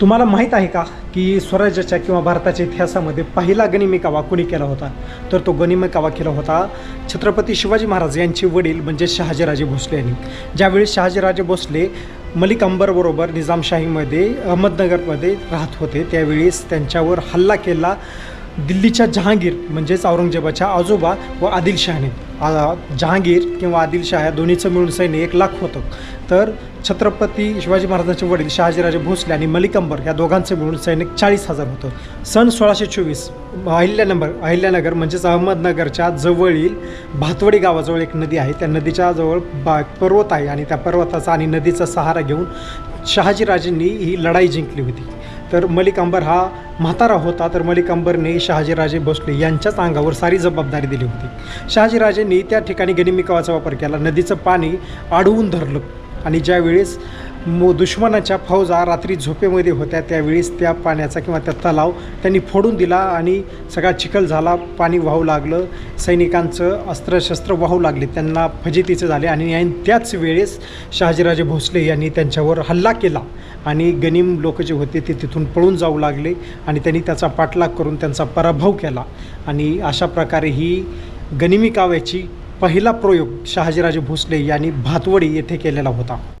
तुम्हाला माहीत आहे का की स्वराज्याच्या किंवा भारताच्या इतिहासामध्ये पहिला गनिमी कावा केला होता? तर तो गनिमी कावा केला होता छत्रपती शिवाजी महाराज यांचे वडील म्हणजे शहाजीराजे भोसले यांनी. ज्यावेळी शहाजीराजे भोसले मलिक अंबरबरोबर निजामशाहीमध्ये अहमदनगरमध्ये राहत होते त्यावेळेस त्यांच्यावर हल्ला केला. दिल्लीच्या जहांगीर म्हणजेच औरंगजेबाच्या आजोबा व आदिलशहाने. जहांगीर किंवा आदिलशाह या दोन्हीचं मिळून सैन्य एक लाख होतं. तर छत्रपती शिवाजी महाराजांचे वडील शहाजीराजे भोसले आणि मलिकंबर या दोघांचं मिळून सैनिक चाळीस हजार होतं. सन सोळाशे चोवीस अहिल्यानंबर अहिल्यानगर म्हणजेच अहमदनगरच्या जवळील भातवडी गावाजवळ एक नदी आहे. त्या नदीच्या जवळ बा पर्वत आहे आणि त्या पर्वताचा आणि नदीचा सहारा घेऊन शहाजीराजेंनी ही लढाई जिंकली होती. तर मलिक अंबर हा म्हातारा होता तर मलिक अंबरने शहाजीराजे भोसले यांच्याच अंगावर सारी जबाबदारी दिली होती. शहाजीराजेंनी त्या ठिकाणी गनिमिकावाचा वापर केला. नदीचं पाणी अडवून धरलं. आणि ज्यावेळेस मो दुश्मनाच्या फौजा रात्री झोपेमध्ये होत्या त्यावेळेस त्या पाण्याचा किंवा त्या तलाव त्यांनी फोडून दिला आणि सगळा चिखल झाला पाणी वाहू लागलं सैनिकांचं अस्त्रशस्त्र वाहू लागले त्यांना फजितीचे झाले आणि त्याच वेळेस शहाजीराजे भोसले यांनी त्यांच्यावर हल्ला केला आणि गनिम लोक जे होते ते तिथून पळून जाऊ लागले आणि त्यांनी त्याचा पाठलाग करून त्यांचा पराभव केला. आणि अशा प्रकारे ही गनिमी काव्याची पहिला प्रयोग शहाजीराजे भोसले यांनी भातवडी येथे केलेला होता.